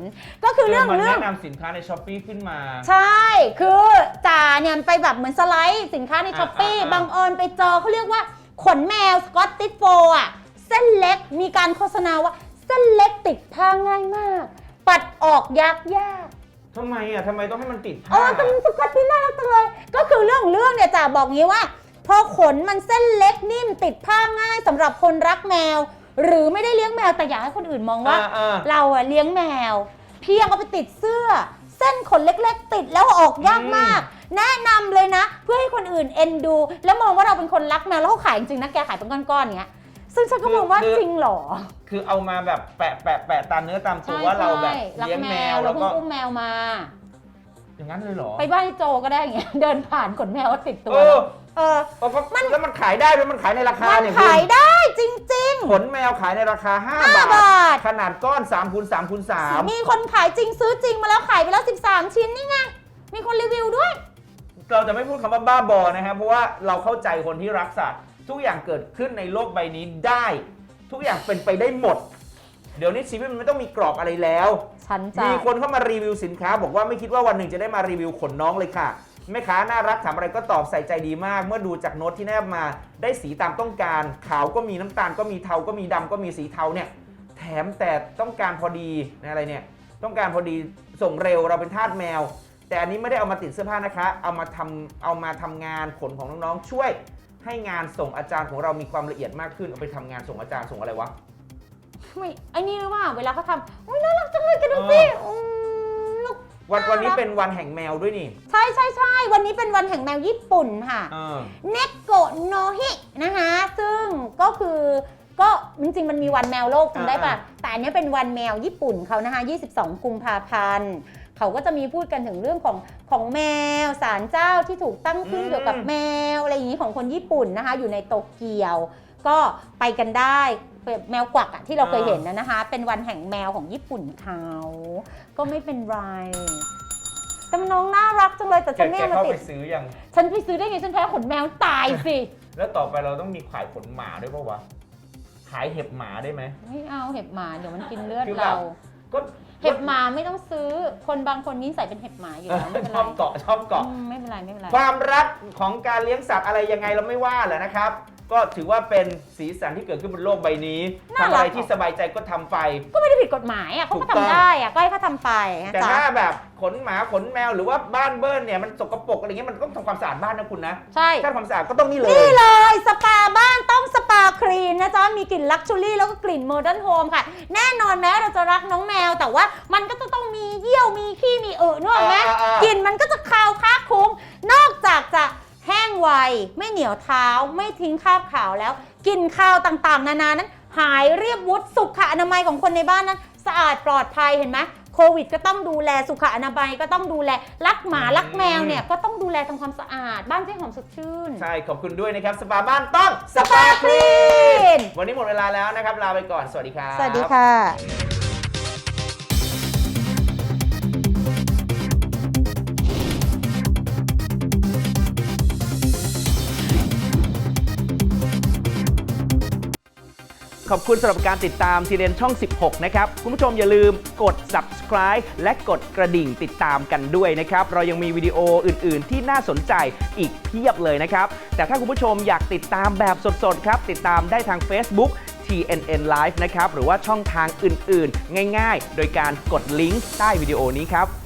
[SPEAKER 2] ก็คือเรื่อง
[SPEAKER 1] มัน
[SPEAKER 2] เรื่อง
[SPEAKER 1] แนะนำสินค้าในช้อปปีขึ้นมา
[SPEAKER 2] ใช่ คือจ่าเนี่ยมันไปแบบเหมือนสไลด์สินค้าใน
[SPEAKER 1] อ่า
[SPEAKER 2] ช้อปปี้
[SPEAKER 1] อ่าอ่า
[SPEAKER 2] บังเอิญไปเจอเขาเรียกว่า ขนแมวสกอตติชโฟอะ เส้นเล็กมีการโฆษณาว่า เส้นเล็กติดผ้าง่ายมาก ปัดออกยากยาก
[SPEAKER 1] ทำไมอะทำไมต้องให้มันติด
[SPEAKER 2] เอ
[SPEAKER 1] ผ้า
[SPEAKER 2] อเป็นสกอตที่น่ารักจังเลย ก็คือเรื่องของเรื่องเนี่ยจ่าบอกงี้ว่า พอขนมันเส้นเล็กนิ่มติดผ้าง่ายสำหรับคนรักแมว หรือไม่ได้เลี้ยงแมวแต่อยากให้คนอื่นมองว่า
[SPEAKER 1] อ่าอ่า
[SPEAKER 2] เราอะเลี้ยงแมว เพียงเอาไปติดเสื้อ เส้นขนเล็กๆ ติดแล้วออกยากมาก แนะนำเลยนะ เพื่อให้คนอื่นเอ็นดู แล้วมองว่าเราเป็นคนรักแมวแล้วเขาขายจริงๆนะแกขายเป็นก้อนๆเงี้ย ซึ่งฉันก็มองว่าจริงเหรอ
[SPEAKER 1] คือเอามาแบบแปะแปะแปะตามเนื้อตามตัวว่าเราแบบ
[SPEAKER 2] ใช่
[SPEAKER 1] เลี้ยงแมว
[SPEAKER 2] เรา
[SPEAKER 1] แล้ว
[SPEAKER 2] เพิ่
[SPEAKER 1] ก็
[SPEAKER 2] งอุ้มแมวมา
[SPEAKER 1] อย่างนั้นเลยเหรอ
[SPEAKER 2] ไปบ้านโจก็ได้อย่างเงี้ยเดินผ่านขนแมวก็ติดตัว
[SPEAKER 1] เออ
[SPEAKER 2] เออ
[SPEAKER 1] แล้วก็แล้วมันขายได้ไหมมันขายในราคา
[SPEAKER 2] มัน
[SPEAKER 1] เนี่ย
[SPEAKER 2] ขายได้จริง
[SPEAKER 1] ขนแมวขายในราคา 5
[SPEAKER 2] 5
[SPEAKER 1] บาท
[SPEAKER 2] บาท
[SPEAKER 1] ขนาดก้อน3คูณ3คูณ3
[SPEAKER 2] มีคนขายจริงซื้อจริงมาแล้วขายไปแล้ว 13 ชิ้นนี่ไง มีคนรีวิวด้วย
[SPEAKER 1] เราจะไม่พูดคำว่าบ้าบอนะครับเพราะว่าเราเข้าใจคนที่รักสัตว์ ทุกอย่างเกิดขึ้นในโลกใบนี้ได้ ทุกอย่างเป็นไปได้หมด เดี๋ยวนี้ชีวิตมันไม่ต้องมีกรอบอะไรแล้ว
[SPEAKER 2] ฉันจะ
[SPEAKER 1] มีคนเข้ามารีวิวสินค้า บอกว่าไม่คิดว่าวันหนึ่งจะได้มารีวิวขนน้องเลยค่ะแม่ค้าน่ารักถามอะไรก็ตอบใส่ใจดีมาก เมื่อดูจากโน้ตที่แนบมา ได้สีตามต้องการ ขาวก็มีน้ำตาลก็มีเทาก็มีดำก็มีสีเทาเนี่ย แถมแต่ต้องการพอดีนะอะไรเนี่ย ต้องการพอดีส่งเร็วเราเป็นทาสแมว แต่อันนี้ไม่ได้เอามาติดเสื้อผ้านะคะ เอามาทำเอามาทำงานขนของน้องๆช่วย ให้งานส่งอาจารย์ของเรามีความละเอียดมากขึ้นเอาไปทำงานส่งอาจารย์ส่งอะไรวะ
[SPEAKER 2] ไม่ไอ้นี่หรือว่าเวลาเขาทำโอ้ยน่ารักจังเลยกันดูสิอืมลูก
[SPEAKER 1] วันวันนี้
[SPEAKER 2] น่ารัก
[SPEAKER 1] เป็นวันแห่งแมวด้วยนี่
[SPEAKER 2] ใช่ใช่ใช่วันนี้เป็นวันแห่งแมวญี่ปุ่นค่ะ
[SPEAKER 1] เออ
[SPEAKER 2] เนโกโนฮินะคะ ซึ่งก็คือก็จริงๆ มันมีวันแมวโลกจำได้ปะ
[SPEAKER 1] อ่า
[SPEAKER 2] แต่อันเนี้ยเป็นวันแมวญี่ปุ่นเขานะคะ 22 กุมภาพันธ์ เขาก็จะมีพูดกันถึงเรื่องของของแมวสารเจ้าที่ถูกตั้งขึ้นเกี่ยวกับแมวอะไรอย่างนี้ของคนญี่ปุ่นนะคะ อยู่ในโตเกียว ก็ไปกันได้แบบแมวกวักอะที่เราเคยเห็นนะนะคะ เป็นวันแห่งแมวของญี่ปุ่นเขาก็ไม่เป็นไรแต่มันน้องน่ารักจังเลยแต่
[SPEAKER 1] แก
[SPEAKER 2] ฉันไม่
[SPEAKER 1] แก
[SPEAKER 2] เอามา
[SPEAKER 1] เข้า
[SPEAKER 2] ติ
[SPEAKER 1] ไป
[SPEAKER 2] ด
[SPEAKER 1] ซื้อยัง
[SPEAKER 2] ฉันไปซื้อได้ไงฉันแพ้ขนแมวตายสิ
[SPEAKER 1] แล้วต่อไปเราต้องมีขายขนหมาด้วยปะวะ ขายเห็บหมาได้ไหม
[SPEAKER 2] ไม่เอาเห็บหมาเดี๋ยวมันกินเลือด
[SPEAKER 1] คือแบบ
[SPEAKER 2] เรา
[SPEAKER 1] ก็
[SPEAKER 2] เห็บหมาไม่ต้องซื้อ คนบางคนนิสัยเป็นเห็บหมาอยู่แล้วไม่เป็น
[SPEAKER 1] ช
[SPEAKER 2] ไร
[SPEAKER 1] อบเกาะชอบเกาะ
[SPEAKER 2] อืมไม่เป็นไรไม่เป็นไร
[SPEAKER 1] ความรักของการเลี้ยงสัตว์อะไรยังไงเราไม่ว่าแหละนะครับ ก็ถือว่าเป็นสีสันที่เกิดขึ้นบนโลกใบนี้ทำอะไรที่สบายใจก็ทำไป
[SPEAKER 2] ก็ไม่ได้ผิดกฎหมายอะเขา
[SPEAKER 1] ถู
[SPEAKER 2] ก็
[SPEAKER 1] กต้อง
[SPEAKER 2] ทำได้อะก็ให้เขาทำไปนะ
[SPEAKER 1] แต่
[SPEAKER 2] จ๊ะ
[SPEAKER 1] ถ้าแบบขนหมาขนแมวหรือว่าบ้านเบิ้ลเนี่ยมันสกปรกอะไรเงี้ยมันต้องทำความสะอาดบ้านนะคุณนะ
[SPEAKER 2] ใช่
[SPEAKER 1] ถ้าทำความสะอาดก็ต้องนี่เลย
[SPEAKER 2] นี่เลยสปาบ้านต้องสปาคลีนนะจ๊ะ มีกลิ่นลักชูรี่แล้วก็กลิ่นโมเดิร์นโฮมค่ะ แน่นอนแม้เราจะรักน้องแมว แต่ว่ามันก็จะต้องมีเยี่ยวมีขี้มีเอะนึกออกไหม
[SPEAKER 1] อ่าอ่าอ่าก
[SPEAKER 2] ลิ่นมันก็จะคาวค้าคลุ้งนอกจากจะ แห้งไว ไม่เหนียวเท้า ไม่ทิ้งคราบขาวแล้วกลิ่นคาวต่างๆ นานานั้น หายเรียบวุฒิสุขอนามัยของคนในบ้านนั้น สะอาดปลอดภัยเห็นไหมโควิดก็ต้องดูแลสุขอนามัยก็ต้องดูแลรักหมารักแมวเนี่ยก็ต้องดูแลทำความสะอาดบ้านเจ้าหอมสดชื่น
[SPEAKER 1] ใช่ขอบคุณด้วยนะครับสปาบ้านต้องสปาคลีนวันนี้หมดเวลาแล้วนะครับลาไปก่อนสวัสดีครับ
[SPEAKER 2] สวัสดีค่ะ
[SPEAKER 1] ขอบคุณสำหรับการติดตามทีเรียนช่อง 16 นะครับ คุณผู้ชมอย่าลืมกด subscribe และกดกระดิ่งติดตามกันด้วยนะครับ เรายังมีวิดีโออื่น ๆ ที่น่าสนใจอีกเพียบเลยนะครับ แต่ถ้าคุณผู้ชมอยากติดตามแบบสด ๆ ครับ ติดตามได้ทาง Facebook TNN Live นะครับ หรือว่าช่องทางอื่น ๆ ง่าย ๆ โดยการกดลิงก์ใต้วิดีโอนี้ครับ